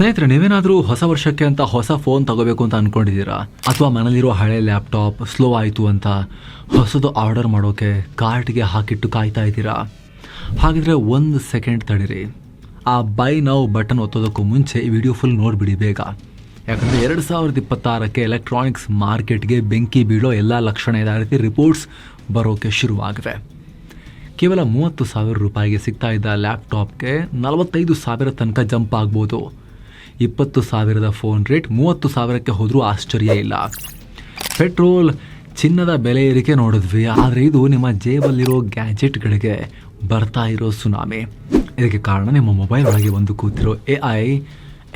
ಸ್ನೇಹಿತರೆ, ನೀವೇನಾದರೂ ಹೊಸ ವರ್ಷಕ್ಕೆ ಅಂತ ಹೊಸ ಫೋನ್ ತಗೋಬೇಕು ಅಂತ ಅನ್ಕೊಂಡಿದ್ದೀರಾ? ಅಥವಾ ಮನೇಲಿರೋ ಹಳೆ ಲ್ಯಾಪ್ಟಾಪ್ ಸ್ಲೋ ಆಯಿತು ಅಂತ ಹೊಸದು ಆರ್ಡರ್ ಮಾಡೋಕೆ ಕಾರ್ಟ್ಗೆ ಹಾಕಿಟ್ಟು ಕಾಯ್ತಾ ಇದ್ದೀರಾ? ಹಾಗಿದ್ರೆ ಒಂದು ಸೆಕೆಂಡ್ ತಡೀರಿ. ಆ ಬೈ ನಾವು ಬಟನ್ ಒತ್ತೋದಕ್ಕೂ ಮುಂಚೆ ಈ ವಿಡಿಯೋ ಫುಲ್ ನೋಡಿಬಿಡಿ ಬೇಗ. ಯಾಕಂದರೆ ಎರಡು ಸಾವಿರದ ಇಪ್ಪತ್ತಾರಕ್ಕೆ ಎಲೆಕ್ಟ್ರಾನಿಕ್ಸ್ ಮಾರ್ಕೆಟ್ಗೆ ಬೆಂಕಿ ಬೀಳೋ ಎಲ್ಲ ಲಕ್ಷಣ ಇದೆ ರೀತಿ ರಿಪೋರ್ಟ್ಸ್ ಬರೋಕ್ಕೆ ಶುರುವಾಗಿದೆ. ಕೇವಲ ಮೂವತ್ತು ಸಾವಿರ ರೂಪಾಯಿಗೆ ಸಿಗ್ತಾ ಇದ್ದ ಲ್ಯಾಪ್ಟಾಪ್ಗೆ ನಲವತ್ತೈದು ಸಾವಿರ ತನಕ ಜಂಪ್ ಆಗ್ಬೋದು. ಇಪ್ಪತ್ತು ಸಾವಿರದ ಫೋನ್ ರೇಟ್, ಮೂವತ್ತು ಸಾವಿರಕ್ಕೆ ಹೋದರೂ ಆಶ್ಚರ್ಯ ಇಲ್ಲ. ಪೆಟ್ರೋಲ್ ಚಿನ್ನದ ಬೆಲೆ ಏರಿಕೆ ನೋಡಿದ್ವಿ, ಆದರೆ ಇದು ನಿಮ್ಮ ಜೇಬಲ್ಲಿರೋ ಗ್ಯಾಜೆಟ್ಗಳಿಗೆ ಬರ್ತಾ ಇರೋ ಸುನಾಮಿ. ಇದಕ್ಕೆ ಕಾರಣ ನಿಮ್ಮ ಮೊಬೈಲ್ ಒಳಗೆ ಒಂದು ಕೂತಿರೋ A I,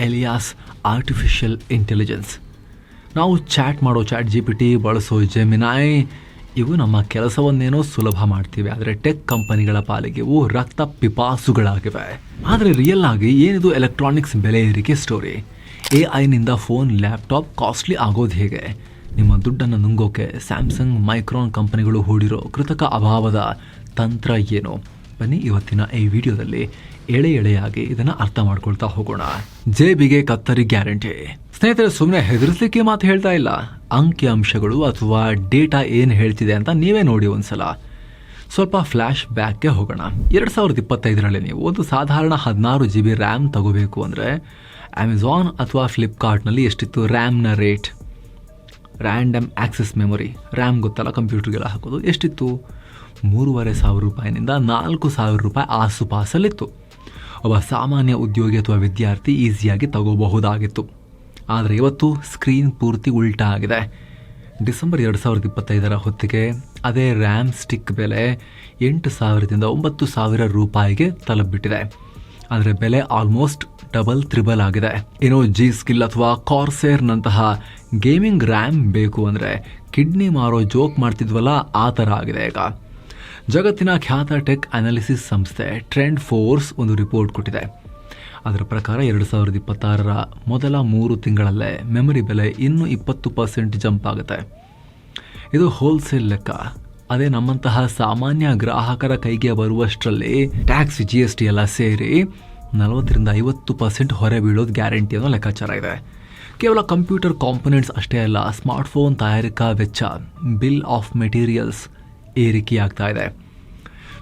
alias artificial intelligence. ನಾವು ಚಾಟ್ ಮಾಡೋ ಚಾಟ್ ಜಿ ಪಿ ಟಿ ಬಳಸೋ ಜೆಮಿನಾಯ್ ಇವು ನಮ್ಮ ಕೆಲಸವನ್ನೇನೋ ಸುಲಭ ಮಾಡ್ತೀವಿ, ಆದರೆ ಟೆಕ್ ಕಂಪನಿಗಳ ಪಾಲಿಗೆ ಇವು ರಕ್ತ ಪಿಪಾಸುಗಳಾಗಿವೆ. ಆದರೆ ರಿಯಲ್ ಆಗಿ ಏನಿದು ಎಲೆಕ್ಟ್ರಾನಿಕ್ಸ್ ಬೆಲೆ ಏರಿಕೆ ಸ್ಟೋರಿ ಎ ಐನಿಂದ ಫೋನ್ ಲ್ಯಾಪ್ಟಾಪ್ ಕಾಸ್ಟ್ಲಿ ಆಗೋದು ಹೇಗೆ? ನಿಮ್ಮ ದುಡ್ಡನ್ನು ನುಂಗೋಕೆ ಸ್ಯಾಮ್ಸಂಗ್ ಮೈಕ್ರಾನ್ ಕಂಪನಿಗಳು ಹೂಡಿರೋ ಕೃತಕ ಅಭಾವದ ತಂತ್ರ ಏನು? ಬನ್ನಿ ಇವತ್ತಿನ ಈ ವಿಡಿಯೋದಲ್ಲಿ ಎಳೆ ಎಳೆಯಾಗಿ ಇದನ್ನು ಅರ್ಥ ಮಾಡ್ಕೊಳ್ತಾ ಹೋಗೋಣ. ಜೇಬಿಗೆ ಕತ್ತರಿ ಗ್ಯಾರಂಟಿ. ಸ್ನೇಹಿತರೆ ಸುಮ್ಮನೆ ಹೆದರ್ಸ್ಲಿಕ್ಕೆ ಮಾತು ಹೇಳ್ತಾ ಇಲ್ಲ. ಅಂಕಿ ಅಂಶಗಳು ಅಥವಾ ಡೇಟಾ ಏನು ಹೇಳ್ತಿದೆ ಅಂತ ನೀವೇ ನೋಡಿ ಒಂದ್ಸಲ. ಸ್ವಲ್ಪ ಫ್ಲ್ಯಾಶ್ ಬ್ಯಾಕ್ಗೆ ಹೋಗೋಣ. ಎರಡು ಸಾವಿರದ ಇಪ್ಪತ್ತೈದರಲ್ಲಿ ನೀವು ಒಂದು ಸಾಧಾರಣ ಹದಿನಾರು ಜಿ ಬಿ ರ್ಯಾಮ್ ತಗೋಬೇಕು ಅಂದರೆ ಅಮೆಝಾನ್ ಅಥವಾ ಫ್ಲಿಪ್ಕಾರ್ಟ್ನಲ್ಲಿ ಎಷ್ಟಿತ್ತು? ರ್ಯಾಮ್ನ rate. Random access memory. RAM ಗೊತ್ತಲ್ಲ, ಕಂಪ್ಯೂಟರ್ಗೆಲ್ಲ ಹಾಕೋದು. ಎಷ್ಟಿತ್ತು? ಮೂರುವರೆ ಸಾವಿರ ರೂಪಾಯಿನಿಂದ ನಾಲ್ಕು ಸಾವಿರ ರೂಪಾಯಿ ಆಸುಪಾಸಲ್ಲಿತ್ತು. ಒಬ್ಬ ಸಾಮಾನ್ಯ ಉದ್ಯೋಗಿ ಅಥವಾ ವಿದ್ಯಾರ್ಥಿ ಈಸಿಯಾಗಿ ತಗೋಬಹುದಾಗಿತ್ತು. ಆದರೆ ಇವತ್ತು ಸ್ಕ್ರೀನ್ ಪೂರ್ತಿ ಉಲ್ಟಾ ಆಗಿದೆ. ಡಿಸೆಂಬರ್ ಎರಡು ಸಾವಿರದ ಇಪ್ಪತ್ತೈದರ ಹೊತ್ತಿಗೆ ಅದೇ ರ್ಯಾಮ್ ಸ್ಟಿಕ್ ಬೆಲೆ ಎಂಟು ಸಾವಿರದಿಂದ ಒಂಬತ್ತು ಸಾವಿರ ರೂಪಾಯಿಗೆ ತಲುಪಿಬಿಟ್ಟಿದೆ. ಆದರೆ ಬೆಲೆ ಆಲ್ಮೋಸ್ಟ್ ಡಬಲ್, ತ್ರಿಬಲ್ ಆಗಿದೆ. ಏನೋ ಜಿ ಸ್ಕಿಲ್ ಅಥವಾ ಕಾರ್ಸೇರ್ನಂತಹ ಗೇಮಿಂಗ್ ರ್ಯಾಮ್ ಬೇಕು ಅಂದರೆ ಕಿಡ್ನಿ ಮಾರೋ ಜೋಕ್ ಮಾಡ್ತಿದ್ವಲ್ಲ, ಆ ಥರ ಆಗಿದೆ ಈಗ. ಜಗತ್ತಿನ ಖ್ಯಾತ ಟೆಕ್ ಅನಾಲಿಸಿಸ್ ಸಂಸ್ಥೆ ಟ್ರೆಂಡ್ ಫೋರ್ಸ್ ಒಂದು ರಿಪೋರ್ಟ್ ಕೊಟ್ಟಿದೆ. ಅದರ ಪ್ರಕಾರ ಎರಡು ಸಾವಿರದ ಇಪ್ಪತ್ತಾರರ ಮೊದಲ ಮೂರು ತಿಂಗಳಲ್ಲೇ ಮೆಮೊರಿ ಬೆಲೆ ಇನ್ನೂ ಇಪ್ಪತ್ತು ಪರ್ಸೆಂಟ್ ಜಂಪ್ ಆಗುತ್ತೆ. ಇದು ಹೋಲ್ಸೇಲ್ ಲೆಕ್ಕ. ಅದೇ ನಮ್ಮಂತಹ ಸಾಮಾನ್ಯ ಗ್ರಾಹಕರ ಕೈಗೆ ಬರುವಷ್ಟರಲ್ಲಿ ಟ್ಯಾಕ್ಸ್ ಜಿ ಎಸ್ ಟಿ ಎಲ್ಲ ಸೇರಿ ನಲವತ್ತರಿಂದ ಐವತ್ತು ಪರ್ಸೆಂಟ್ ಹೊರೆ ಬೀಳೋದು ಗ್ಯಾರಂಟಿ ಅನ್ನೋ ಲೆಕ್ಕಾಚಾರ ಇದೆ. ಕೇವಲ ಕಂಪ್ಯೂಟರ್ ಕಾಂಪೊನೆಂಟ್ಸ್ ಅಷ್ಟೇ ಅಲ್ಲ ಸ್ಮಾರ್ಟ್ಫೋನ್ ತಯಾರಿಕಾ ವೆಚ್ಚ ಬಿಲ್ ಆಫ್ ಮೆಟೀರಿಯಲ್ಸ್ ಏರಿಕೆಯಾಗ್ತಾ ಇದೆ.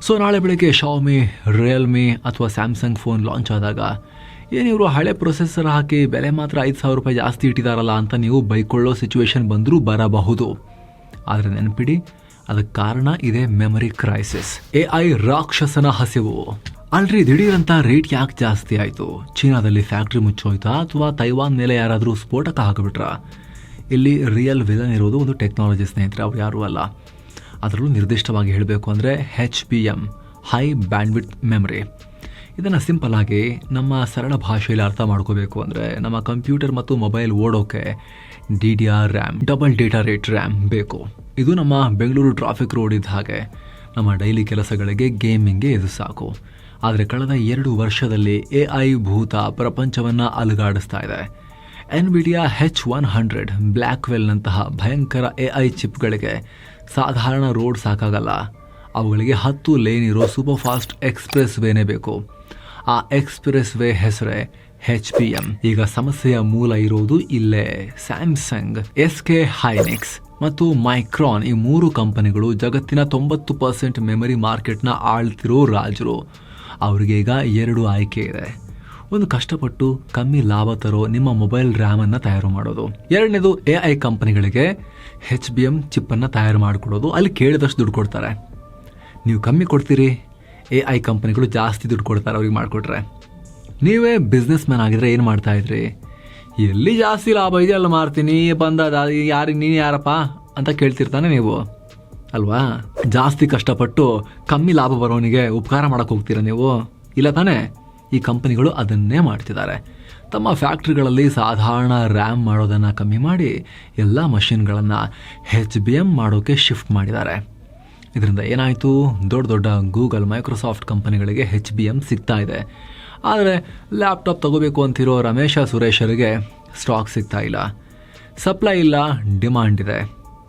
ಸೊ ನಾಳೆ ಬೆಳಗ್ಗೆ ಶಾಮಿ ರಿಯಲ್ಮಿ ಅಥವಾ ಸ್ಯಾಮ್ಸಂಗ್ ಫೋನ್ ಲಾಂಚ್ ಆದಾಗ ಏನಿವರು ಹಳೆ ಪ್ರೊಸೆಸರ್ ಹಾಕಿ ಬೆಲೆ ಮಾತ್ರ ಐದು ಸಾವಿರ ರೂಪಾಯಿ ಜಾಸ್ತಿ ಇಟ್ಟಿದಾರಲ್ಲ ಅಂತ ನೀವು ಬೈಕೊಳ್ಳೋ ಸಿಚುವೇಶನ್ ಬಂದರೂ ಬರಬಹುದು. ಆದರೆ ನೆನಪಿಡಿ, ಅದಕ್ಕೆ ಕಾರಣ ಇದೆ ಮೆಮೊರಿ ಕ್ರೈಸಿಸ್ ಎ ಐ ರಾಕ್ಷಸನ ಹಸಿವು. ಅಲ್ರಿ, ದಿಢೀರಂತ ರೇಟ್ ಯಾಕೆ ಜಾಸ್ತಿ ಆಯಿತು? ಚೀನಾದಲ್ಲಿ ಫ್ಯಾಕ್ಟ್ರಿ ಮುಚ್ಚೋಯ್ತಾ ಅಥವಾ ತೈವಾನ್ ಮೇಲೆ ಯಾರಾದರೂ ಸ್ಫೋಟಕ ಹಾಕಿಬಿಟ್ರಾ? ಇಲ್ಲಿ ರಿಯಲ್ ವಿಲನ್ ಇರೋದು ಒಂದು ಟೆಕ್ನಾಲಜಿ ಸ್ನೇಹಿತರೆ, ಅವ್ರು ಯಾರೂ ಅಲ್ಲ. ಅದರಲ್ಲೂ ನಿರ್ದಿಷ್ಟವಾಗಿ ಹೇಳಬೇಕು ಅಂದರೆ H P M high bandwidth memory ಇದನ್ನು ಸಿಂಪಲ್ ಆಗಿ ನಮ್ಮ ಸರಳ ಭಾಷೆಯಲ್ಲಿ ಅರ್ಥ ಮಾಡ್ಕೋಬೇಕು ಅಂದರೆ ನಮ್ಮ ಕಂಪ್ಯೂಟರ್ ಮತ್ತು mobile ಓಡೋಕೆ D D R RAM double data rate RAM ಬೇಕು. ಇದು ನಮ್ಮ ಬೆಂಗಳೂರು ಟ್ರಾಫಿಕ್ ರೋಡ್ ಇದ್ದ ಹಾಗೆ ನಮ್ಮ ಡೈಲಿ ಕೆಲಸಗಳಿಗೆ ಗೇಮಿಂಗ್ಗೆ ಇದು ಸಾಕು. ಆದರೆ ಕಳೆದ ಎರಡು ವರ್ಷದಲ್ಲಿ ಎ ಐ ಭೂತ ಪ್ರಪಂಚವನ್ನು ಅಲುಗಾಡಿಸ್ತಾ ಇದೆ. ಎನ್ವಿಡಿಯಾ ಹೆಚ್ ಒನ್ ಹಂಡ್ರೆಡ್ ಬ್ಲ್ಯಾಕ್ವೆಲ್ನಂತಹ ಭಯಂಕರ ಎ ಐ ಚಿಪ್ಗಳಿಗೆ ಸಾಧಾರಣ ರೋಡ್ ಸಾಕಾಗಲ್ಲ. ಅವುಗಳಿಗೆ ಹತ್ತು ಲೇನ್ ಇರೋ ಸೂಪರ್ ಫಾಸ್ಟ್ ಎಕ್ಸ್ಪ್ರೆಸ್ ವೇನೇ ಬೇಕು. ಆ ಎಕ್ಸ್ಪ್ರೆಸ್ ವೇ ಹೆಸರೇ ಹೆಚ್ ಪಿ ಎಂ. ಈಗ ಸಮಸ್ಯೆಯ ಮೂಲ ಇರೋದು ಇಲ್ಲೇ. ಸ್ಯಾಮ್ಸಂಗ್, ಎಸ್ ಕೆ ಹೈನೆಕ್ಸ್ ಮತ್ತು ಮೈಕ್ರಾನ್ ಈ ಮೂರು ಕಂಪನಿಗಳು ಜಗತ್ತಿನ ತೊಂಬತ್ತು ಪರ್ಸೆಂಟ್ ಮೆಮರಿ ಮಾರ್ಕೆಟ್ನ ಆಳ್ತಿರೋ ರಾಜರು. ಅವ್ರಿಗೆ ಈಗ ಎರಡು ಆಯ್ಕೆ ಇದೆ. ಒಂದು ಕಷ್ಟಪಟ್ಟು ಕಮ್ಮಿ ಲಾಭ ತರೋ ನಿಮ್ಮ ಮೊಬೈಲ್ ರ್ಯಾಮನ್ನು ತಯಾರು ಮಾಡೋದು. ಎರಡನೇದು ಎ ಐ ಕಂಪನಿಗಳಿಗೆ ಹೆಚ್ ಬಿ ಎಂ ಚಿಪ್ಪನ್ನು ತಯಾರು ಮಾಡಿಕೊಡೋದು. ಅಲ್ಲಿ ಕೇಳಿದಷ್ಟು ದುಡ್ಡು ಕೊಡ್ತಾರೆ. ನೀವು ಕಮ್ಮಿ ಕೊಡ್ತೀರಿ? ಎ ಐ ಕಂಪ್ನಿಗಳು ಜಾಸ್ತಿ ದುಡ್ಡು ಕೊಡ್ತಾರೆ ಅವ್ರಿಗೆ ಮಾಡಿಕೊಟ್ರೆ. ನೀವೇ ಬಿಸ್ನೆಸ್ ಮ್ಯಾನ್ ಆಗಿದ್ರೆ ಏನು ಮಾಡ್ತಾ ಇದ್ರಿ? ಎಲ್ಲಿ ಜಾಸ್ತಿ ಲಾಭ ಇದೆ ಅಲ್ಲಿ ಮಾರ್ತೀನಿ ಬಂದ ಯಾರಿಗೆ ನೀನು ಯಾರಪ್ಪ ಅಂತ ಕೇಳ್ತಿರ್ತಾನೆ ನೀವು. ಅಲ್ವಾ? ಜಾಸ್ತಿ ಕಷ್ಟಪಟ್ಟು ಕಮ್ಮಿ ಲಾಭ ಬರೋನಿಗೆ ಉಪಕಾರ ಮಾಡಕ್ಕೆ ಹೋಗ್ತೀರಾ ನೀವು? ಇಲ್ಲ ತಾನೇ? ಈ ಕಂಪನಿಗಳು ಅದನ್ನೇ ಮಾಡ್ತಿದ್ದಾರೆ. ತಮ್ಮ ಫ್ಯಾಕ್ಟ್ರಿಗಳಲ್ಲಿ ಸಾಧಾರಣ ರ್ಯಾಮ್ ಮಾಡೋದನ್ನು ಕಮ್ಮಿ ಮಾಡಿ, ಎಲ್ಲ ಮಷಿನ್ಗಳನ್ನು ಹೆಚ್ ಬಿ ಎಂ ಮಾಡೋಕ್ಕೆ ಶಿಫ್ಟ್ ಮಾಡಿದ್ದಾರೆ. ಇದರಿಂದ ಏನಾಯಿತು? ದೊಡ್ಡ ದೊಡ್ಡ ಗೂಗಲ್, ಮೈಕ್ರೋಸಾಫ್ಟ್ ಕಂಪನಿಗಳಿಗೆ ಹೆಚ್ ಬಿ ಎಂ ಸಿಗ್ತಾ ಇದೆ. ಆದರೆ ಲ್ಯಾಪ್ಟಾಪ್ ತಗೋಬೇಕು ಅಂತಿರೋ ರಮೇಶ ಸುರೇಶರಿಗೆ ಸ್ಟಾಕ್ ಸಿಗ್ತಾ ಇಲ್ಲ. ಸಪ್ಲೈ ಇಲ್ಲ, ಡಿಮಾಂಡ್ ಇದೆ.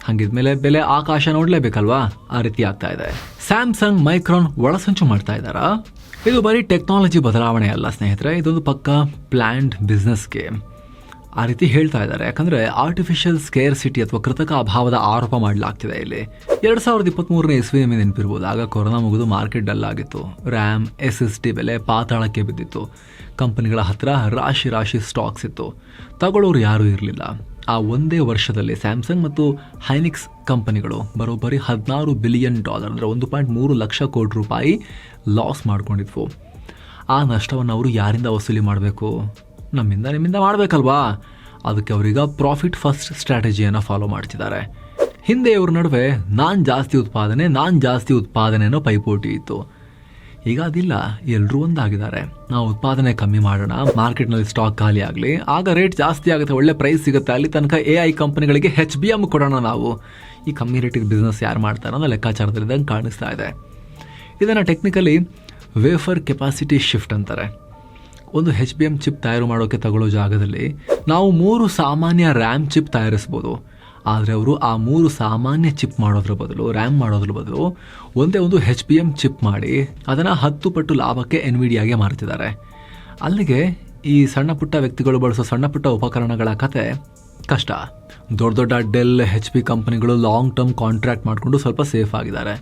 ಹಂಗಿದ್ಮೇಲೆ ಬೆಲೆ ಆಕಾಶ ನೋಡಲೇಬೇಕಲ್ವಾ? ಆ ರೀತಿ ಆಗ್ತಾ ಇದೆ. ಸ್ಯಾಮ್ಸಂಗ್, ಮೈಕ್ರೋನ್ ಒಳಸಂಚು ಮಾಡ್ತಾ ಇದ್ದಾರಾ? ಇದು ಬರೀ ಟೆಕ್ನಾಲಜಿ ಬದಲಾವಣೆ ಅಲ್ಲ ಸ್ನೇಹಿತರೆ, ಇದೊಂದು ಪಕ್ಕ ಪ್ಲ್ಯಾಂಡ್ ಬಿಸ್ನೆಸ್ ಗೇಮ್. ಆ ರೀತಿ ಹೇಳ್ತಾ ಇದ್ದಾರೆ. ಯಾಕಂದ್ರೆ ಆರ್ಟಿಫಿಷಿಯಲ್ ಸ್ಕೇರ್ ಸಿಟಿ ಅಥವಾ ಕೃತಕ ಅಭಾವದ ಆರೋಪ ಮಾಡಲಾಗ್ತಿದೆ ಇಲ್ಲಿ. ಎರಡ್ ಸಾವಿರದ ಇಪ್ಪತ್ಮೂರನೇ ಇಸ್ವಿ ನಿಮಗೆ ನೆನಪಿರ್ಬೋದು. ಆಗ ಕೊರೋನಾ ಮುಗಿದು ಮಾರ್ಕೆಟ್ ಡಲ್ ಆಗಿತ್ತು. ರ್ಯಾಮ್, ಎಸ್ ಎಸ್ ಟಿ ಬೆಲೆ ಪಾತಾಳಕ್ಕೆ ಬಿದ್ದಿತ್ತು. ಕಂಪನಿಗಳ ಹತ್ರ ರಾಶಿ ರಾಶಿ ಸ್ಟಾಕ್ಸ್ ಇತ್ತು. ತಗೊಳ್ಳೋರು ಯಾರೂ ಇರಲಿಲ್ಲ. ಆ ಒಂದೇ ವರ್ಷದಲ್ಲಿ ಸ್ಯಾಮ್ಸಂಗ್ ಮತ್ತು ಹೈನಿಕ್ಸ್ ಕಂಪನಿಗಳು ಬರೋಬ್ಬರಿ ಹದಿನಾರು ಬಿಲಿಯನ್ ಡಾಲರ್ ಅಂದರೆ ಒಂದು ಪಾಯಿಂಟ್ ಮೂರು ಲಕ್ಷ ಕೋಟಿ ರೂಪಾಯಿ ಲಾಸ್ ಮಾಡ್ಕೊಂಡಿದ್ವು. ಆ ನಷ್ಟವನ್ನು ಅವರು ಯಾರಿಂದ ವಸೂಲಿ ಮಾಡಬೇಕು? ನಮ್ಮಿಂದ ನಿಮ್ಮಿಂದ ಮಾಡಬೇಕಲ್ವಾ? ಅದಕ್ಕೆ ಅವರೀಗ ಪ್ರಾಫಿಟ್ ಫಸ್ಟ್ ಸ್ಟ್ರಾಟಜಿಯನ್ನು ಫಾಲೋ ಮಾಡ್ತಿದ್ದಾರೆ. ಹಿಂದೆ ಇವ್ರ ನಡುವೆ ನಾನು ಜಾಸ್ತಿ ಉತ್ಪಾದನೆ, ನಾನು ಜಾಸ್ತಿ ಉತ್ಪಾದನೆ ಅನ್ನೋ ಪೈಪೋಟಿ ಇತ್ತು. ಈಗ ಅದಿಲ್ಲ ಎಲ್ಲರೂ ಒಂದಾಗಿದ್ದಾರೆ. ನಾವು ಉತ್ಪಾದನೆ ಕಮ್ಮಿ ಮಾಡೋಣ, ಮಾರ್ಕೆಟ್ನಲ್ಲಿ ಸ್ಟಾಕ್ ಖಾಲಿ ಆಗಲಿ, ಆಗ ರೇಟ್ ಜಾಸ್ತಿ ಆಗುತ್ತೆ, ಒಳ್ಳೆ ಪ್ರೈಸ್ ಸಿಗುತ್ತೆ, ಅಲ್ಲಿ ತನಕ ಎ ಐ ಕಂಪನಿಗಳಿಗೆ ಹೆಚ್ ಬಿ ಎಂ ಕೊಡೋಣ ನಾವು. ಈ ಕಮ್ಮಿ ರೇಟಿಗೆ ಬಿಸ್ನೆಸ್ ಯಾರು ಮಾಡ್ತಾರೆ ಅನ್ನೋ ಲೆಕ್ಕಾಚಾರದಲ್ಲಿದ್ದಂಗೆ ಕಾಣಿಸ್ತಾ ಇದೆ. ಇದನ್ನು ಟೆಕ್ನಿಕಲಿ ವೇಫರ್ ಕೆಪಾಸಿಟಿ ಶಿಫ್ಟ್ ಅಂತಾರೆ. ಒಂದು ಹೆಚ್ ಬಿ ಎಂ ಚಿಪ್ ತಯಾರು ಮಾಡೋಕ್ಕೆ ತಗೊಳ್ಳೋ ಜಾಗದಲ್ಲಿ ನಾವು ಮೂರು ಸಾಮಾನ್ಯ ರ್ಯಾಮ್ ಚಿಪ್ ತಯಾರಿಸ್ಬೋದು. ಆದರೆ ಅವರು ಆ ಮೂರು ಸಾಮಾನ್ಯ ಚಿಪ್ ಮಾಡೋದ್ರ ಬದಲು ರ್ಯಾಮ್ ಮಾಡೋದ್ರ ಬದಲು ಒಂದೇ ಒಂದು ಹೆಚ್ ಬಿ ಎಂ ಚಿಪ್ ಮಾಡಿ ಅದನ್ನು ಹತ್ತು ಪಟ್ಟು ಲಾಭಕ್ಕೆ ಎನ್ವಿಡಿಯಾಗೆ ಮಾರ್ತಿದ್ದಾರೆ. ಅಲ್ಲಿಗೆ ಈ ಸಣ್ಣ ಪುಟ್ಟ ವ್ಯಕ್ತಿಗಳು ಬಳಸೋ ಸಣ್ಣ ಪುಟ್ಟ ಉಪಕರಣಗಳ ಕತೆ ಕಷ್ಟ. ದೊಡ್ಡ ದೊಡ್ಡ ಡೆಲ್ ಹೆಚ್ ಪಿ ಕಂಪನಿಗಳು ಲಾಂಗ್ ಟರ್ಮ್ ಕಾಂಟ್ರಾಕ್ಟ್ ಮಾಡಿಕೊಂಡು ಸ್ವಲ್ಪ ಸೇಫ್ ಆಗಿದ್ದಾರೆ.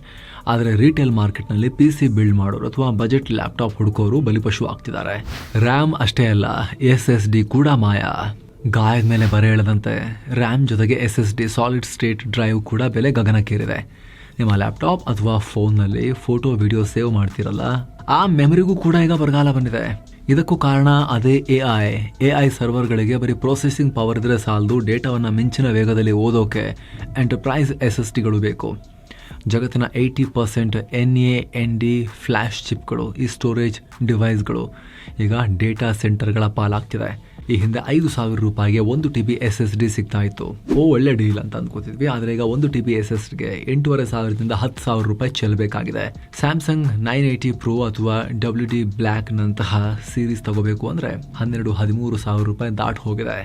ಆದರೆ ರೀಟೇಲ್ ಮಾರ್ಕೆಟ್ನಲ್ಲಿ ಪಿ ಸಿ ಬಿಲ್ಡ್ ಮಾಡೋರು ಅಥವಾ ಬಜೆಟ್ ಲ್ಯಾಪ್ಟಾಪ್ ಹುಡುಕೋರು ಬಲಿಪಶು ಆಗ್ತಿದ್ದಾರೆ. ರ್ಯಾಮ್ ಅಷ್ಟೇ ಅಲ್ಲ ಎಸ್ ಎಸ್ ಡಿ ಕೂಡ ಮಾಯ. ಗಾಯದ ಮೇಲೆ ಬರೆ ಎಳೆದಂತೆ ರ್ಯಾಮ್ ಜೊತೆಗೆ S S D solid state drive ಕೂಡ ಬೆಲೆ ಗಗನಕ್ಕೇರಿದೆ. ನಿಮ್ಮ ಲ್ಯಾಪ್ಟಾಪ್ ಅಥವಾ ಫೋನ್ನಲ್ಲಿ ಫೋಟೋ ವಿಡಿಯೋ ಸೇವ್ ಮಾಡ್ತಿರಲ್ಲ, ಆ ಮೆಮರಿಗೂ ಕೂಡ ಈಗ ಬರಗಾಲ ಬಂದಿದೆ. ಇದಕ್ಕೂ ಕಾರಣ ಅದೇ ಎ ಐ. ಎ ಐ ಸರ್ವರ್ಗಳಿಗೆ ಬರೀ ಪ್ರೊಸೆಸಿಂಗ್ ಪವರ್ ಇದ್ರೆ ಸಾಲದು, ಡೇಟಾವನ್ನು ಮಿಂಚಿನ ವೇಗದಲ್ಲಿ ಓದೋಕೆ ಎಂಟರ್ಪ್ರೈಸ್ ಎಸ್ ಎಸ್ ಟಿಗಳು ಬೇಕು. ಜಗತ್ತಿನ eighty percent N A, N D flash ಚಿಪ್ಗಳು ಈ ಸ್ಟೋರೇಜ್ ಡಿವೈಸ್ಗಳು ಈಗ ಡೇಟಾ ಸೆಂಟರ್ಗಳ ಪಾಲಾಗ್ತಿದೆ. ಈ ಹಿಂದೆ ಐದು ಸಾವಿರ ರೂಪಾಯಿಗೆ ಒಂದು T B S S D ಸಿಗ್ತಾ ಇತ್ತು ಓ, ಒಳ್ಳೆ ಡೀಲ್ ಅಂತ ಅನ್ಕೋತಿದ್ವಿ. ಆದರೆ ಈಗ ಒಂದು ಟಿ ಬಿ ಎಸ್ ಎಸ್ಗೆ ಎಂಟೂವರೆ ಸಾವಿರದಿಂದ ಹತ್ತು ಸಾವಿರ ರೂಪಾಯಿ ಚೆಲ್ಲಬೇಕಾಗಿದೆ ಸ್ಯಾಮ್ಸಂಗ್ ನೈನ್ ಏಯ್ಟಿ ಪ್ರೋ ಅಥವಾ ಡಬ್ಲ್ಯೂ ಡಿ ಬ್ಲ್ಯಾಕ್ನಂತಹ ಸೀರೀಸ್ ತಗೋಬೇಕು ಅಂದರೆ ಹನ್ನೆರಡು ಹದಿಮೂರು ಸಾವಿರ ರೂಪಾಯಿ ದಾಟ್ ಹೋಗಿದೆ.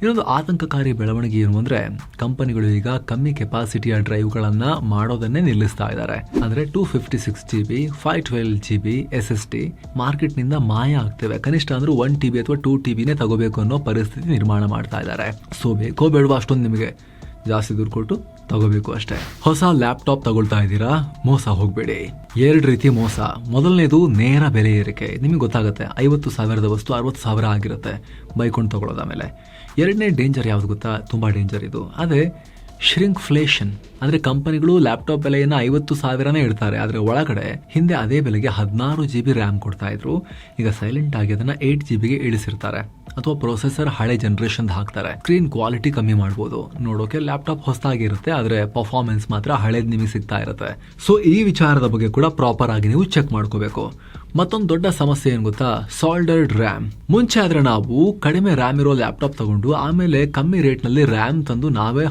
ಇನ್ನೊಂದು ಆತಂಕಕಾರಿ ಬೆಳವಣಿಗೆ ಏನು ಅಂದ್ರೆ, ಕಂಪನಿಗಳು ಈಗ ಕಮ್ಮಿ ಕೆಪಾಸಿಟಿಯ ಡ್ರೈವ್ಗಳನ್ನು ಮಾಡೋದನ್ನೇ ನಿಲ್ಲಿಸ್ತಾ ಇದ್ದಾರೆ ಅಂದ್ರೆ two fifty six G B five twelve G B S S T ಮಾರ್ಕೆಟ್ನಿಂದ ಮಾಯ ಆಗ್ತವೆ. ಕನಿಷ್ಠ ಅಂದ್ರೆ ಒನ್ ಟಿ ಬಿ ಅಥವಾ ಟೂ ಟಿ ಬಿನೇ ತಗೋಬೇಕು ಅನ್ನೋ ಪರಿಸ್ಥಿತಿ ನಿರ್ಮಾಣ ಮಾಡ್ತಾ ಇದ್ದಾರೆ ಸೊ ಬೇಕೋ ಬೇಡವಾ ಅಷ್ಟೊಂದು ನಿಮಗೆ ಜಾಸ್ತಿ ದುಡ್ಡು ಕೊಟ್ಟು ತಗೋಬೇಕು ಅಷ್ಟೇ. ಹೊಸ ಲ್ಯಾಪ್ಟಾಪ್ ತಗೊಳ್ತಾ ಇದ್ದೀರಾ? ಮೋಸ ಹೋಗ್ಬೇಡಿ. ಎರಡು ರೀತಿ ಮೋಸ. ಮೊದಲನೇದು ನೇರ ಬೆಲೆ ಏರಿಕೆ. ನಿಮಗೆ ಗೊತ್ತಾಗುತ್ತೆ, ಐವತ್ತು ಸಾವಿರದ ವಸ್ತು ಅರವತ್ತು ಸಾವಿರ ಆಗಿರುತ್ತೆ. ಬೈಕೊಂಡು ತಗೊಳ್ಳೋದಾಮೇಲೆ ಎರಡನೇ ಡೇಂಜರ್ ಯಾವ್ದು ಗೊತ್ತಾ? ತುಂಬ ಡೇಂಜರ್ ಇದು. ಅದೇ ಶ್ರಿಂಕ್ಫ್ಲೇಷನ್. ಅಂದರೆ ಕಂಪನಿಗಳು ಲ್ಯಾಪ್ಟಾಪ್ ಬೆಲೆಯನ್ನು ಐವತ್ತು ಸಾವಿರನೇ ಇಡ್ತಾರೆ. ಆದರೆ ಒಳಗಡೆ ಹಿಂದೆ ಅದೇ ಬೆಲೆಗೆ ಹದಿನಾರು ಜಿ ಬಿ ರ್ಯಾಮ್ ಕೊಡ್ತಾ ಇದ್ರು. ಈಗ ಸೈಲೆಂಟ್ ಆಗಿ ಅದನ್ನ ಏಟ್ ಜಿ ಬಿಗೆ ಇಳಿಸಿರ್ತಾರೆ. ಅಥವಾ ಪ್ರೊಸೆಸರ್ ಹಳೆ ಜನರೇಷನ್ ಹಾಕ್ತಾರೆ. ಸ್ಕ್ರೀನ್ ಕ್ವಾಲಿಟಿ ಕಮ್ಮಿ ಮಾಡ್ಬೋದು. ನೋಡೋಕೆ ಲ್ಯಾಪ್ಟಾಪ್ ಹೊಸದಾಗಿರುತ್ತೆ, ಆದರೆ ಪರ್ಫಾರ್ಮೆನ್ಸ್ ಮಾತ್ರ ಹಳೇದು ನಿಮಗೆ ಸಿಗ್ತಾ ಇರುತ್ತೆ. ಸೊ ಈ ವಿಚಾರದ ಬಗ್ಗೆ ಕೂಡ ಪ್ರಾಪರ್ ಆಗಿ ನೀವು ಚೆಕ್ ಮಾಡ್ಕೋಬೇಕು. ಮತ್ತೊಂದು ದೊಡ್ಡ ಸಮಸ್ಯೆ ಏನು ಗೊತ್ತಾ? ಸಾಲ್ಡರ್ಡ್ ರ್ಯಾಮ್ ಮುಂಚೆ ಆದರೆ ನಾವು ಕಡಿಮೆ ರ್ಯಾಮ್ ಇರೋ ಲ್ಯಾಪ್ಟಾಪ್ ತಗೊಂಡು ಆಮೇಲೆ ಕಮ್ಮಿ ರೇಟ್ನಲ್ಲಿ ರ್ಯಾಮ್ ತಂದು ನಾವೇ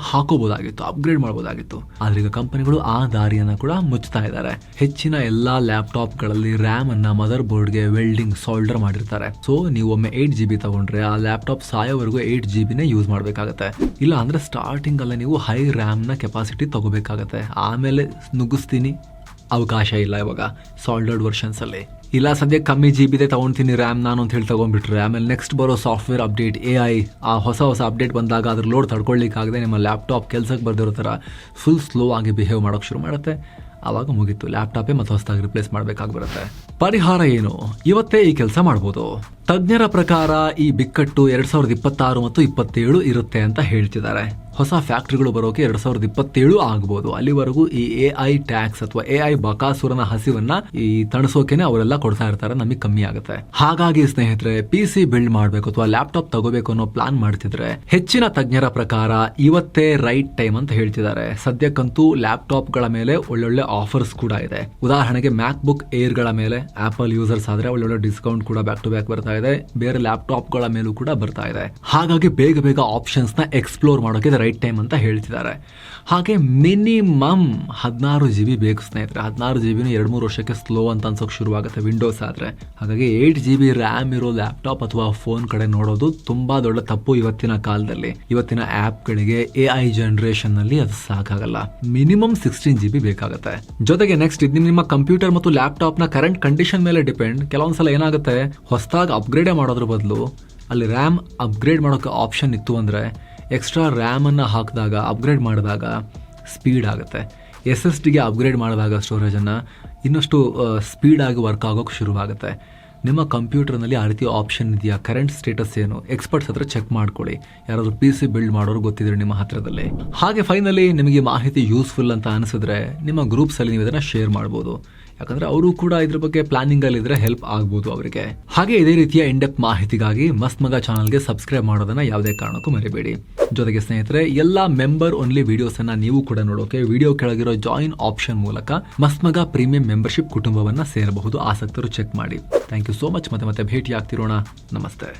ಹಾಕೋಬಹುದಾಗಿತ್ತು ಅಪ್ಗ್ರೇಡ್ ಮಾಡ್ಬೋದಾಗಿತ್ತು ಆದ್ರೆ ಈಗ ಕಂಪನಿಗಳು ಆ ದಾರಿಯನ್ನ ಕೂಡ ಮುಚ್ಚುತ್ತಾ ಇದ್ದಾರೆ. ಹೆಚ್ಚಿನ ಎಲ್ಲಾ ಲ್ಯಾಪ್ಟಾಪ್ಗಳಲ್ಲಿ ರ್ಯಾಮ್ ಅನ್ನ ಮದರ್ ಬೋರ್ಡ್ಗೆ ವೆಲ್ಡಿಂಗ್ ಸಾಲ್ಡರ್ ಮಾಡಿರ್ತಾರೆ. ಸೊ ನೀವು ಒಮ್ಮೆ ಏಟ್ ಜಿ ಬಿ ತಗೊಂಡ್ರೆ ಆ ಲ್ಯಾಪ್ಟಾಪ್ ಸಾಯೋವರೆಗೂ ಏಟ್ ಜಿ ಬಿನೇ ಯೂಸ್ ಮಾಡಬೇಕಾಗತ್ತೆ. ಇಲ್ಲ ಅಂದ್ರೆ ಸ್ಟಾರ್ಟಿಂಗ್ ಅಲ್ಲೇ ನೀವು ಹೈ ರ್ಯಾಮ್ನ ಕೆಪಾಸಿಟಿ ತಗೋಬೇಕಾಗತ್ತೆ. ಆಮೇಲೆ ನುಗ್ಗಿಸ್ತೀನಿ. ಅವಕಾಶ ಇಲ್ಲ ಇವಾಗ ಸಾಲ್ಡರ್ಡ್ ವರ್ಷನ್ಸ್ ಅಲ್ಲಿ. ಇಲ್ಲ ಸದ್ಯ ಕಮ್ಮಿ ಜಿ ಬಿದೆ ತಗೊಂತೀನಿ ರ್ಯಾಮ್ ನಾನು ಅಂತ ಹೇಳಿ ತಗೊಂಡ್ಬಿಟ್ರೆ. ಆಮೇಲೆ ನೆಕ್ಸ್ಟ್ ಬರೋ ಸಾಫ್ಟ್ವೇರ್ ಅಪ್ಡೇಟ್ ಎ ಐ ಆ ಹೊಸ ಹೊಸ ಅಪ್ಡೇಟ್ ಬಂದಾಗ ಅದ್ರ ಲೋಡ್ ತಡ್ಕೊಳ್ಳಿಕ್ಕಾಗದೆ ನಿಮ್ಮ ಲ್ಯಾಪ್ಟಾಪ್ ಕೆಲಸಕ್ಕೆ ಬರ್ದಿರೋ ಥರ ಫುಲ್ ಸ್ಲೋ ಆಗಿ ಬಿಹೇವ್ ಮಾಡೋಕೆ ಶುರು ಮಾಡುತ್ತೆ. ಆವಾಗ ಮುಗೀತು. ಲ್ಯಾಪ್ಟಾಪೇ ಮತ್ತು ಹೊಸದಾಗಿ ರಿಪ್ಲೇಸ್ ಮಾಡಬೇಕಾಗಿ ಬರುತ್ತೆ ಪರಿಹಾರ ಏನು? ಇವತ್ತೇ ಈ ಕೆಲಸ ಮಾಡ್ಬೋದು. ತಜ್ಞರ ಪ್ರಕಾರ ಈ ಬಿಕ್ಕಟ್ಟು ಎರಡ್ ಸಾವಿರದ ಇಪ್ಪತ್ತಾರು ಮತ್ತು ಇಪ್ಪತ್ತೇಳು ಇರುತ್ತೆ ಅಂತ ಹೇಳ್ತಿದ್ದಾರೆ. ಹೊಸ ಫ್ಯಾಕ್ಟ್ರಿಗಳು ಬರೋಕೆ ಎರಡ್ ಸಾವಿರದ ಇಪ್ಪತ್ತೇಳು ಆಗ್ಬೋದು. ಅಲ್ಲಿವರೆಗೂ ಈ ಎ ಐ ಟ್ಯಾಕ್ಸ್ ಅಥವಾ ಎ ಐ ಬಕಾಸುರನ ಹಸಿವನ್ನ ಈ ತಣಸೋಕೆನೆ ಅವರೆಲ್ಲ ಕೊಡ್ತಾ ಇರ್ತಾರೆ. ನಮಗೆ ಕಮ್ಮಿ ಆಗುತ್ತೆ. ಹಾಗಾಗಿ ಸ್ನೇಹಿತರೆ ಪಿ ಸಿ ಬಿಲ್ಡ್ ಮಾಡಬೇಕು ಅಥವಾ ಲ್ಯಾಪ್ಟಾಪ್ ತಗೋಬೇಕು ಅನ್ನೋ ಪ್ಲಾನ್ ಮಾಡ್ತಿದ್ರೆ ಹೆಚ್ಚಿನ ತಜ್ಞರ ಪ್ರಕಾರ ಇವತ್ತೇ ರೈಟ್ ಟೈಮ್ ಅಂತ ಹೇಳ್ತಿದ್ದಾರೆ. ಸದ್ಯಕ್ಕಂತೂ ಲ್ಯಾಪ್ಟಾಪ್ಗಳ ಮೇಲೆ ಒಳ್ಳೊಳ್ಳೆ ಆಫರ್ಸ್ ಕೂಡ ಇದೆ. ಉದಾಹರಣೆಗೆ ಮ್ಯಾಕ್ ಬುಕ್ ಏರ್ಗಳ ಮೇಲೆ ಆಪಲ್ ಯೂಸರ್ಸ್ ಆದ್ರೆ ಒಳ್ಳೊಳ್ಳೆ ಡಿಸ್ಕೌಂಟ್ ಕೂಡ ಬ್ಯಾಕ್ ಟು ಬ್ಯಾಕ್ ಬರ್ತಾ ಇದೆ. ಬೇರೆ ಲ್ಯಾಪ್ಟಾಪ್ಗಳ ಮೇಲೂ ಕೂಡ ಬರ್ತಾ ಇದೆ. ಹಾಗಾಗಿ ಬೇಗ ಬೇಗ ಆಪ್ಷನ್ಸ್ನ ಎಕ್ಸ್ಪ್ಲೋರ್ ಮಾಡೋಕೆ ರೈಟ್ ಟೈಮ್ ಅಂತ ಹೇಳ್ತಿದ್ದಾರೆ. ಹಾಗೆ ಮಿನಿಮಮ್ ಹದಿನಾರು ಜಿ ಬಿ ಬೇಕು ಸ್ನೇಹಿತರೆ. ಹದಿನಾರು ಜಿ ಬಿನೂ ಎರಡು ಮೂರು ವರ್ಷಕ್ಕೆ ಸ್ಲೋ ಅಂತ ಅನ್ಸೋಕೆ ಶುರುವಾಗುತ್ತೆ ವಿಂಡೋಸ್ ಆದರೆ. ಹಾಗಾಗಿ ಏಯ್ಟ್ ಜಿ ಬಿ ರ್ಯಾಮ್ ಇರೋ ಲ್ಯಾಪ್ಟಾಪ್ ಅಥವಾ ಫೋನ್ ಕಡೆ ನೋಡೋದು ತುಂಬ ದೊಡ್ಡ ತಪ್ಪು ಇವತ್ತಿನ ಕಾಲದಲ್ಲಿ. ಇವತ್ತಿನ ಆ್ಯಪ್ಗಳಿಗೆ ಎ ಐ ಜನ್ರೇಷನ್ನಲ್ಲಿ ಅದು ಸಾಕಾಗಲ್ಲ. ಮಿನಿಮಮ್ ಸಿಕ್ಸ್ಟೀನ್ ಜಿ ಬಿ ಬೇಕಾಗುತ್ತೆ. ಜೊತೆಗೆ ನೆಕ್ಸ್ಟ್ ಇದು ನಿಮ್ಮ ಕಂಪ್ಯೂಟರ್ ಮತ್ತು ಲ್ಯಾಪ್ಟಾಪ್ನ ಕರೆಂಟ್ ಕಂಡೀಷನ್ ಮೇಲೆ ಡಿಪೆಂಡ್ ಕೆಲವೊಂದ್ಸಲ ಏನಾಗುತ್ತೆ? ಹೊಸದಾಗಿ ಅಪ್ಗ್ರೇಡೇ ಮಾಡೋದ್ರ ಬದಲು ಅಲ್ಲಿ ರ್ಯಾಮ್ ಅಪ್ಗ್ರೇಡ್ ಮಾಡೋಕೆ ಆಪ್ಷನ್ ಇತ್ತು ಅಂದರೆ ಎಕ್ಸ್ಟ್ರಾ ರ್ಯಾಮನ್ನು ಹಾಕಿದಾಗ ಅಪ್ಗ್ರೇಡ್ ಮಾಡಿದಾಗ ಸ್ಪೀಡ್ ಆಗುತ್ತೆ. ಎಸ್ ಎಸ್ ಡಿಗೆ ಅಪ್ಗ್ರೇಡ್ ಮಾಡಿದಾಗ ಸ್ಟೋರೇಜನ್ನು ಇನ್ನಷ್ಟು ಸ್ಪೀಡಾಗಿ ವರ್ಕ್ ಆಗೋಕ್ಕೆ ಶುರುವಾಗುತ್ತೆ. ನಿಮ್ಮ ಕಂಪ್ಯೂಟರ್ನಲ್ಲಿ ಆ ರೀತಿ ಆಪ್ಷನ್ ಇದೆಯಾ? ಕರೆಂಟ್ ಸ್ಟೇಟಸ್ ಏನು? ಎಕ್ಸ್ಪರ್ಟ್ಸ್ ಹತ್ರ ಚೆಕ್ ಮಾಡ್ಕೊಳ್ಳಿ. ಯಾರಾದರೂ ಪಿ ಸಿ ಬಿಲ್ಡ್ ಮಾಡೋರು ಗೊತ್ತಿದ್ರೆ ನಿಮ್ಮ ಹತ್ರದಲ್ಲಿ. ಹಾಗೆ ಫೈನಲಿ ನಿಮಗೆ ಮಾಹಿತಿ ಯೂಸ್ಫುಲ್ ಅಂತ ಅನಿಸಿದ್ರೆ ನಿಮ್ಮ ಗ್ರೂಪ್ಸಲ್ಲಿ ನೀವು ಇದನ್ನು ಶೇರ್ ಮಾಡ್ಬೋದು. ಯಾಕಂದ್ರೆ ಅವರು ಕೂಡ ಇದ್ರ ಬಗ್ಗೆ ಪ್ಲಾನಿಂಗ್ ಅಲ್ಲಿ ಇದ್ರೆ ಹೆಲ್ಪ್ ಆಗ್ಬೋದು ಅವರಿಗೆ. ಹಾಗೆ ಇದೇ ರೀತಿಯ ಇಂಡೆಪ್ ಮಾಹಿತಿಗಾಗಿ ಮಸ್ತ್ ಮಗ ಚಾನಲ್ಗೆ ಸಬ್ಸ್ಕ್ರೈಬ್ ಮಾಡೋದನ್ನ ಯಾವುದೇ ಕಾರಣಕ್ಕೂ ಮರಿಬೇಡಿ. ಜೊತೆಗೆ ಸ್ನೇಹಿತರೆ, ಎಲ್ಲ ಮೆಂಬರ್ ಓನ್ಲಿ ವಿಡಿಯೋಸ್ ಅನ್ನ ನೀವು ಕೂಡ ನೋಡೋಕೆ ವಿಡಿಯೋ ಕೆಳಗಿರೋ ಜಾಯಿನ್ ಆಪ್ಷನ್ ಮೂಲಕ ಮಸ್ತ್ ಮಗ ಪ್ರೀಮಿಯಂ ಮೆಂಬರ್ಶಿಪ್ ಕುಟುಂಬವನ್ನ ಸೇರಬಹುದು. ಆಸಕ್ತರು ಚೆಕ್ ಮಾಡಿ. ಥ್ಯಾಂಕ್ ಯು ಸೋ ಮಚ್ ಮತ್ತೆ ಮತ್ತೆ ಭೇಟಿ ಆಗ್ತಿರೋಣ ನಮಸ್ತೆ.